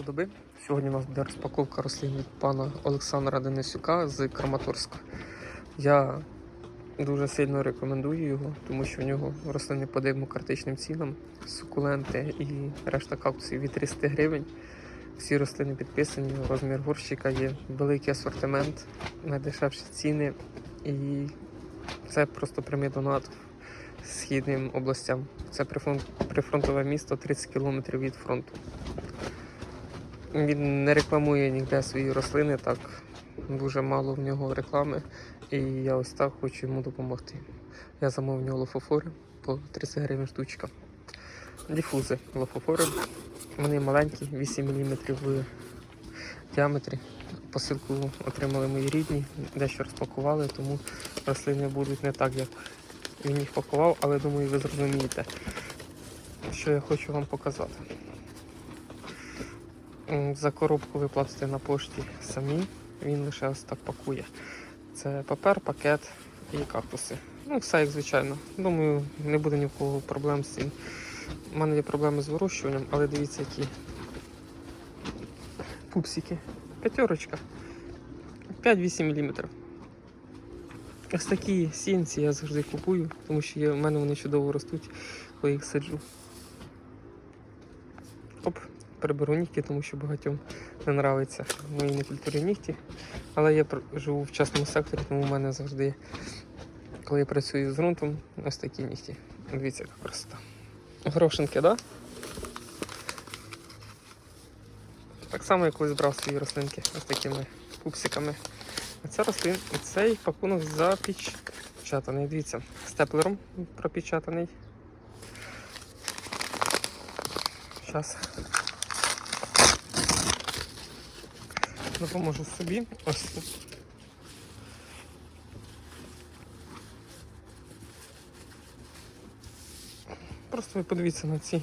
лісодоби. Сьогодні у нас буде розпаковка рослин від пана Олександра Денисюка з Краматорська. Я дуже сильно рекомендую його, тому що в нього рослини по демократичним цінам, сукуленти і решта кактусів від 300 гривень. Всі рослини підписані, розмір горщика є, великий асортимент, найдешевші ціни. І це просто прямий донат східним областям. Це прифронт- прифронтове місто 30 кілометрів від фронту. Він не рекламує ніде свої рослини, так дуже мало в нього реклами. І я ось так хочу йому допомогти. Я замовив нього лофофори по 30 гривень штучка. Діфузи лофофори. Вони маленькі, 8 мм в діаметрі. Посилку отримали мої рідні, дещо розпакували, тому рослини будуть не так, як він їх пакував, але думаю, ви зрозумієте, що я хочу вам показати. За коробку ви на пошті самі, він лише ось так пакує. Це папер, пакет і кактуси. Ну, все як звичайно. Думаю, не буде ні в кого проблем з цим. У мене є проблеми з вирощуванням, але дивіться, які пупсики. П'ятерочка. 5-8 мм. Ось такі сінці я завжди купую, тому що в мене вони чудово ростуть, коли їх саджу. Оп, приберу нігті, тому що багатьом не нравиться мої некультурні нігті. Але я живу в частному секторі, тому в мене завжди, коли я працюю з ґрунтом, ось такі нігті. Дивіться, яка красота. Грошинки? Да? Так само я колись брав свої рослинки ось такими пупсиками. А Це рослин, цей пакунок запечатаний. Дивіться, степлером пропечатаний. Зараз допоможу собі. Ось тут. Просто ви подивіться на ці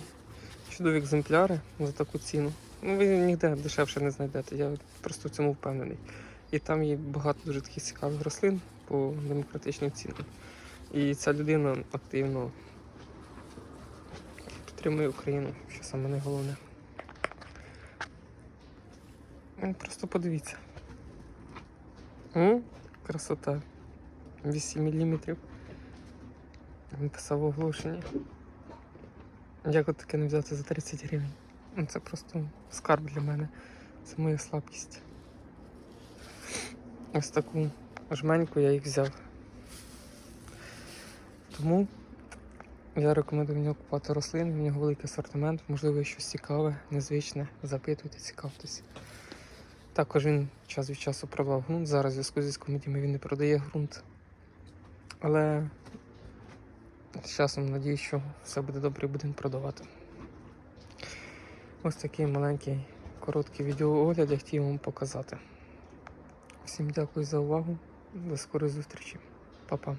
чудові екземпляри за таку ціну. Ну, ви ніде дешевше не знайдете, я просто в цьому впевнений. І там є багато дуже таких цікавих рослин по демократичним цінам. І ця людина активно підтримує Україну, що саме найголовне. Ну, Просто подивіться. М? Красота. 8 мм. Він писав оголошення. Як от таке не взяти за 30 гривень? Ну, Це просто скарб для мене. Це моя слабкість. Ось таку жменьку я їх взяв. Тому я рекомендую в нього купувати рослини, в нього великий асортимент, можливо, щось цікаве, незвичне. Запитуйте, цікавтесь. Також він час від часу продавав ґрунт. Зараз в зв'язку зі комітіями він не продає ґрунт. Але з часом надію, що все буде добре і будемо продавати. Ось такий маленький короткий відеоогляд я хотів вам показати. Всім дякую за увагу. До скорої зустрічі. Па-па.